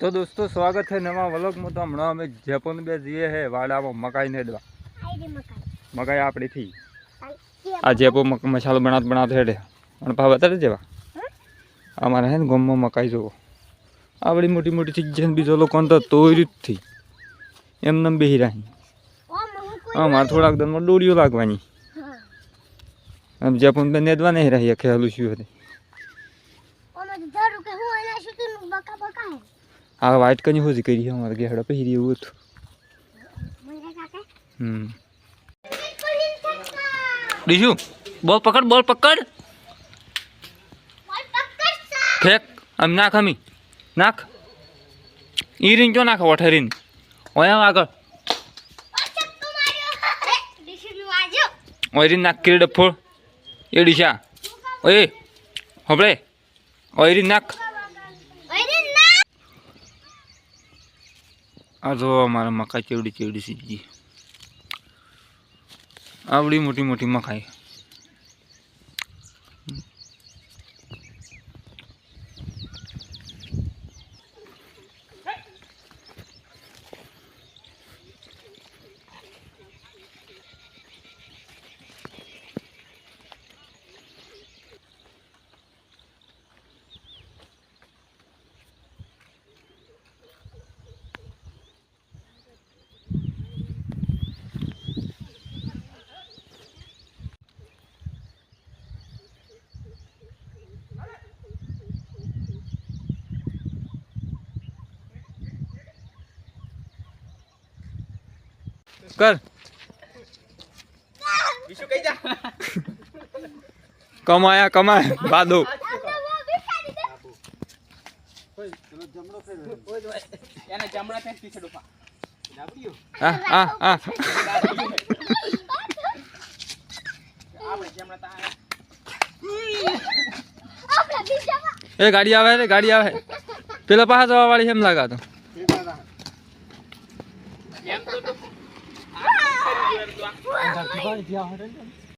તો દોસ્તો, સ્વાગત છે નવા વલોગમાં. તો હમણાં અમે જયપુર બે જઈએ છે વાડામાં મકાઈ ને દવા મકાઈ આપણી થી આ જેપો મસાલો બનાત બનાત હેડે. અને ભાવ બતાડે જેવા? અમારે હે ને ગોમમાં મકાઈ જોવો. આવડી મોટી મોટી ચીજ બીજો લોકો તો તોય જ થઈ. એમને બેહી રહી. અમારે થોડાક દરમાં દોડીઓ લાગવાની. આમ જયપુર બે નેદવા નહીં રહી ખેલું શું હતી આ વાઇટ કની હોજી કરી અમારે ગેહડા પહેરી એવું હતું. બીજું બોલ પકડ બોલ પકડ. ફેક, આમ નાખ અમી નાખ. ઈ રીન જો નાખ વઠરીન ઓય આગળ. ઓયરીન નાખ કિરડ ફોડ એ ડીશા, ઓય, હબળે. ઓયરીન નાખ. આ જો અમારા મકાઈ ચેવડી ચેવડી સીધી આવડી મોટી મોટી મકાઈ. કર. કમાયા કમાય. બાદો. એ ગાડી આવે રે ગાડી આવે. પેલા પાછા જવા વાળી એમ લાગાતો એમ તો 啊！对呀。